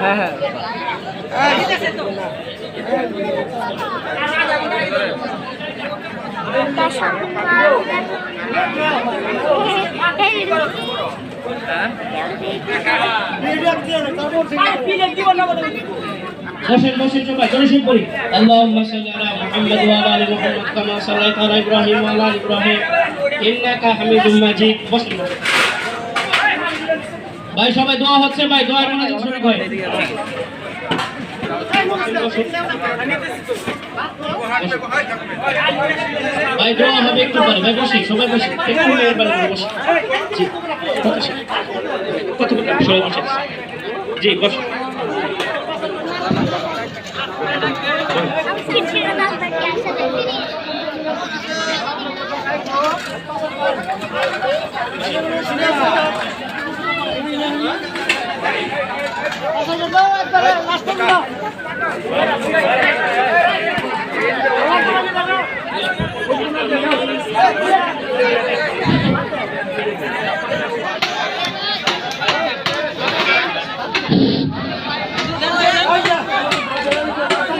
হ্যাঁ হ্যাঁ বসেন বসেন সবাই জনসিং করি আল্লাহুম্মা সাল্লি আলা মুহাম্মাদ ওয়া আলা আলি মুহাম্মাদ কামা সাল্লাইতা আলা ইব্রাহিম ওয়া আলা আলি ইব্রাহিম ইন্নাকা হামিদুম মাজিদ বসেন। ভাই সবাই দোয়া হচ্ছে ভাই দোয়ার মনোযোগ শুরু করে ভাই। দোয়া হবে একটু পরে। ভাই বসি সবাই বসি। একটু করে বসি। জি বসি। কত সবাই বসে। জি বসুন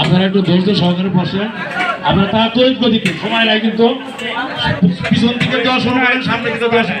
আপনারা একটু ধৈর্য সহকারে বসেন। আপনারা তৈরি গতিতে সময় লাগে কিন্তু। পিছন দিকে দেওয়া শুরু করেন সামনে দিকে দেওয়া শুরু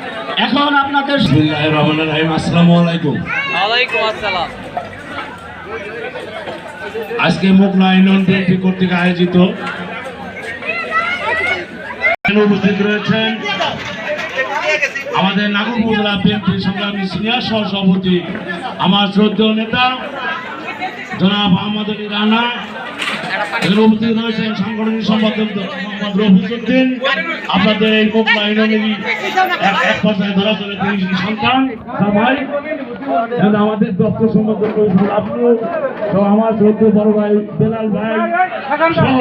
এখন আপনাদের বিসমুল্লাহ রহমান রাহিম। আসসালামু আলাইকুম। ওয়ালাইকুম আসসালাম। আজকে বিএনপি কর্তৃক আয়োজিত উপস্থিত রয়েছেন আমাদের নাগরপুর বিএনপি সংগ্রামী সিনিয়র সহ সভাপতি আমার শ্রদ্ধেয় নেতা জনাব আহমদ আলী রানা এই এবং আমাদের দপ্তর সম্পাদক আপনিও আমার শ্রদ্ধ বড় ভাই বেলাল ভাই সহ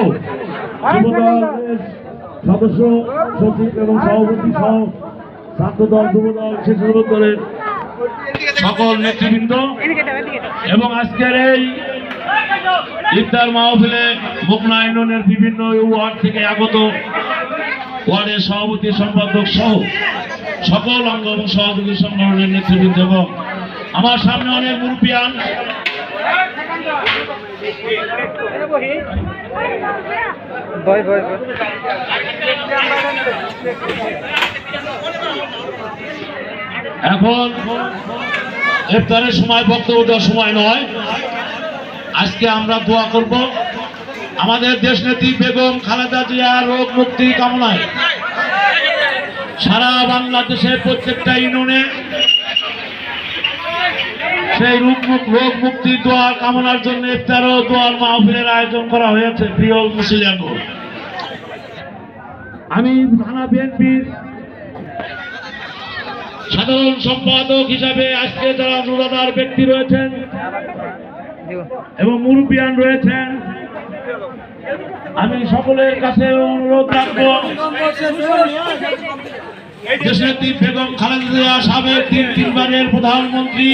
সদস্য, সচিব এবং সভাপতি সহ ছাত্রদল, যুবদল শিশু দলের সকল নেতৃবৃন্দ। এবং আজকের এই ইফতার মাহফিলে মোকনা ইউনিয়নের বিভিন্ন ওয়ার্ড থেকে আগত ওয়ার্ডের সভাপতি সম্পাদক সহ সকল অঙ্গ এবং সহযোগী সংগঠনের নেতৃবৃন্দ এবং আমার সামনে অনেক বয় এখন ইফতারের সময় বক্তব্য দেওয়ার সময় নয়। আজকে আমরা দোয়া করব। আমাদের দেশনেত্রী বেগম খালেদা জিয়া রোগ মুক্তি কামনায়। সারা বাংলাদেশের প্রত্যেকটা ইউনিয়নে সেই রোগ মুক্তি দোয়া কামনার জন্য ও দোয়ার মাহফিলের আয়োজন করা হয়েছে প্রিয় মুসলিম আমি থানা বিএনপির সাধারণ সম্পাদক হিসাবে আজকে যারা অনুরাধার ব্যক্তি রয়েছেন এবং মুরুবিয়ান রয়েছেন। আমি সকলের কাছে অনুরোধ রাখব। দেশনেত্রী বেগম খালেদা সাবেক তিন তিনবারের প্রধানমন্ত্রী।